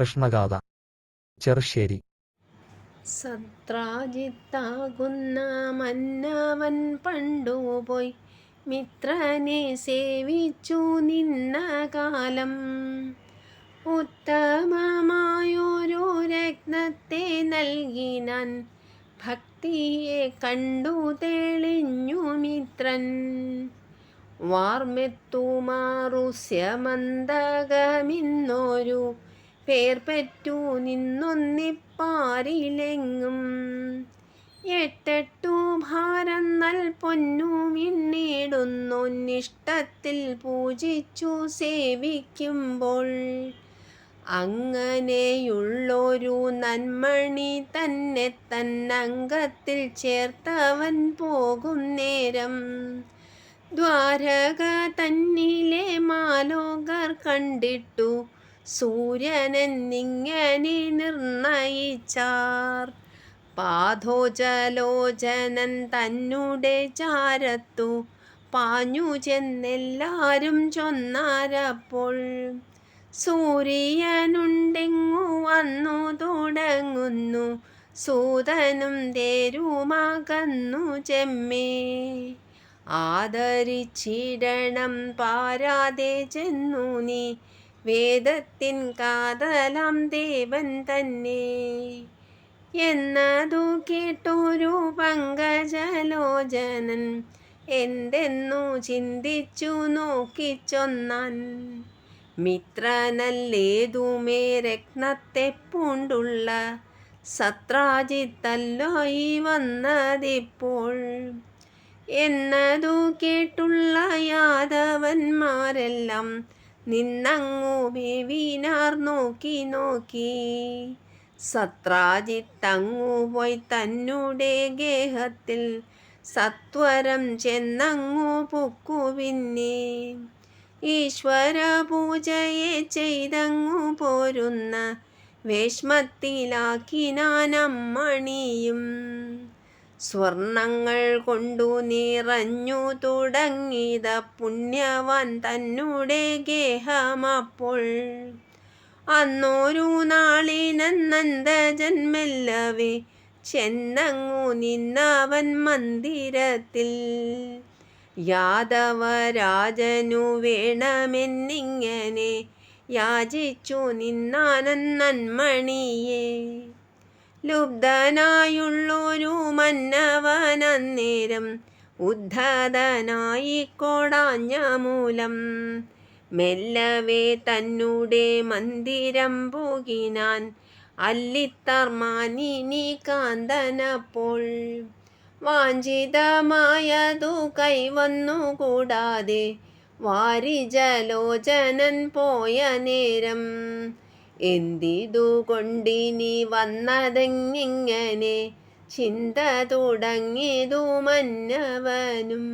കൃഷ്ണഗാഥ. ചെറുശ്ശേരി. സത്രാജിത്താകുന്ന മന്നവൻ പണ്ടുപോയി മിത്രനെ സേവിച്ചു നിന്ന കാലം ഉത്തമമായൊരു രത്നത്തെ നൽകിനാൻ ഭക്തിയെ കണ്ടു തെളിഞ്ഞു മിത്രൻ. വാർമെത്തുമാറുസ്യമന്തകമിന്നൊരു പേർ പറ്റൂ നിന്നൊന്നിപ്പാരിലെങ്ങും. എട്ടെട്ടു ഭാരം നൽ പൊന്നു മിന്നിടുന്നൊന്നിഷ്ടത്തിൽ പൂജിച്ചു സേവിക്കുമ്പോൾ. അങ്ങനെയുള്ളൊരു നന്മണി തന്നെ തന്നംഗത്തിൽ ചേർത്തവൻ പോകും നേരം. ദ്വാരക തന്നിലെ മാലോകർ കണ്ടിട്ടു സൂര്യനെന്നിങ്ങനെ നിർണയിച്ചാർ. പാധോജലോചനൻ തന്നെ ചാരത്തു പാഞ്ഞു ചെന്നെല്ലാരും ചൊന്നാരപ്പോൾ. സൂര്യനുണ്ടെങ്ങു വന്നു തുടങ്ങുന്നു സൂതനും തേരുമാകന്നു ചെമ്മേ. ആദരിച്ചിടണം പാരാതെ ചെന്നു നീ വേദത്തിൻ കാതലാം ദേവൻ തന്നെ. എന്നതു കേട്ടൊരു പങ്കജലോചനൻ എന്തെന്നു ചിന്തിച്ചു നോക്കിച്ചൊന്നാൻ. മിത്രനല്ലേതുമേ രത്നത്തെ പൂണ്ടുള്ള സത്രാജിത്തല്ലോ ഈ വന്നതിപ്പോൾ. എന്നതു കേട്ടുള്ള യാദവന്മാരെല്ലാം നിന്നങ്ങു ബേവിനാർ നോക്കി നോക്കി. സത്രാജിത്തങ്ങു പോയി തന്നുടെ ഗേഹത്തിൽ. സത്വരം ചെന്നങ്ങു പൊക്കു പിന്നെ. ഈശ്വര പൂജയെ ചെയ്തങ്ങു പോരുന്ന വേഷ്മത്തിലാക്കിനാനമ്മണിയും സ്വർണങ്ങൾ കൊണ്ടു നിറഞ്ഞു തുടങ്ങിത പുണ്യവാൻ തന്നെ ഗേഹമപ്പോൾ അന്നൊരു നാളിനന്ദജന്മെല്ലവേ ചെന്നങ്ങു നിന്നവൻ മന്ദിരത്തിൽ. യാദവരാജനു വേണമെന്നിങ്ങനെ യാചിച്ചു നിന്നാനന്മണിയെ ലുബ്ധനായുള്ളൊരു മന്നവനന്നേരം ഉദ്ധതനായി കൊടാഞ്ഞ മൂലം മെല്ലവേ തന്നൂടെ മന്ദിരം പോകിനാൻ അല്ലിത്തർമാനിനി കാന്തനപ്പോൾ. വാഞ്ചിതമായതു കൈവന്നു കൂടാതെ വാരിജലോചനൻ പോയ നേരം എന്തിതു കൊണ്ടിനി വന്നതെങ്ങിങ്ങനെ ചിന്ത തുടങ്ങിയതു മന്നവനും